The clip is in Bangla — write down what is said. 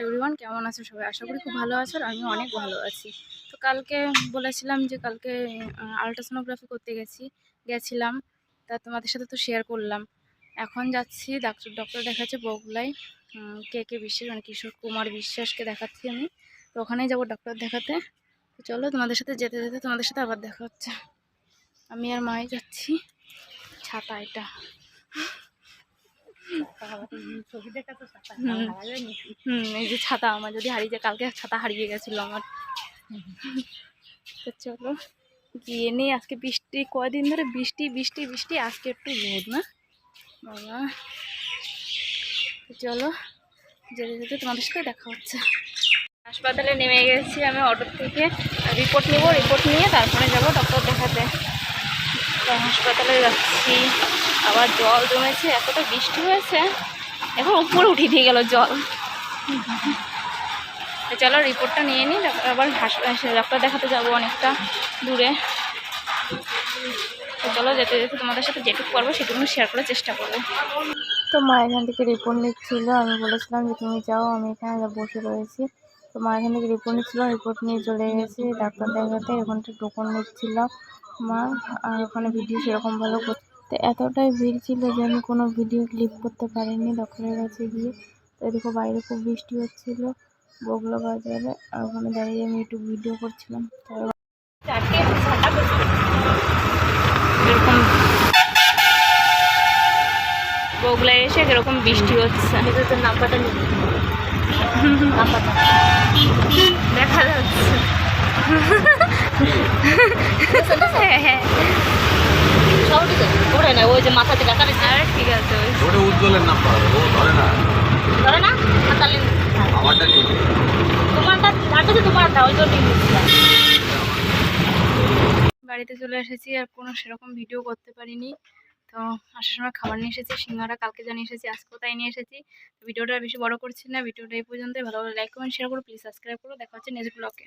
এভরিওয়ান কেমন আছো? সবাই আশা করি খুব ভালো আছো আর আমি অনেক ভালো আছি। তো কালকে বলেছিলাম যে কালকে আলট্রাসোনোগ্রাফি করতে গেছি, গেছিলাম। তা তোমাদের সাথে তো শেয়ার করলাম। এখন যাচ্ছি, ডাক্তার ডক্টর দেখাচ্ছে বগুলাই কে কে বিশ্বাস মানে কিশোর কুমার বিশ্বাসকে দেখাচ্ছি আমি। তো ওখানেই যাব ডক্টর দেখাতে। তো চলো তোমাদের সাথে যেতে যেতে তোমাদের সাথে আবার দেখা হচ্ছে। আমি আর মাই যাচ্ছি। ছাতা এটা। হুম। এই যে ছাতা আমার যদি হারিয়ে যায় কালকে ছাতা হারিয়ে গেছিল আমার। তো চলো গিয়ে নিই আজকে বৃষ্টি কয়দিন ধরে বৃষ্টি বৃষ্টি বৃষ্টি আজকে একটু রোদ না। বাবা। চলো যেতে যেতে তোমাদের সাথে দেখা হচ্ছে। হাসপাতালে নেমে গেছি আমি অটো থেকে। রিপোর্ট নেব রিপোর্ট নিয়ে তারপরে যাব ডক্টর দেখাতে। তো হাসপাতালে যাচ্ছি। আবার জল জমেছে, এতটা বৃষ্টি হয়েছে। এখন উপরে উঠিয়ে দিয়ে গেল জল। চলো রিপোর্টটা নিয়ে নিই আবার ডক্টর দেখাতে যাব অনেকটা দূরে। তো চলো যেতে যেতে তোমাদের সাথে যেটুকু পারব সেটুকু শেয়ার করার চেষ্টা করব। তো মা এখান থেকে রিপোর্ট নিচ্ছিল, আমি বলেছিলাম যে তুমি যাও, আমি এখানে বসে রয়েছি। তো মা এখান থেকে রিপোর্ট নিচ্ছিল রিপোর্ট নিয়ে চলে গেছি, ডাক্তার দেখাতে ওখানটা টোকন নিচ্ছিল মা, আর ওখানে ভিডিও সেরকম ভালো করতে এতটাই ভিড় ছিল যে আমি কোনো ভিডিও ক্লিক করতে পারিনি ডক্টরের কাছে গিয়ে। তো দেখো বাইরে খুব বৃষ্টি হচ্ছিল বগলা বাজারে, আর ওখানে দাঁড়িয়ে আমি একটু ভিডিও করছিলাম। এরকম বগলায় এসে এরকম বৃষ্টি হচ্ছে। নাম্বারটা দেখা যাচ্ছে ওই যে মাথা ঠিক আছে ধরে না। ওই জন্য নিচ্ছিলাম বাড়িতে চলে এসেছি আর কোনো সেরকম ভিডিও করতে পারিনি। তো আসার সময় খাবার নিয়ে এসেছি, সিঙ্গারা কালকে জানিয়ে এসেছি, আজকেও তাই নিয়ে এসেছি। ভিডিওটা বেশি বড় করছি না, ভিডিওটা এই পর্যন্ত ভালো ভালো লাইক কমেন্ট শেয়ার করো প্লিজ সাবস্ক্রাইব করো। দেখা হচ্ছে নেক্সট ব্লগে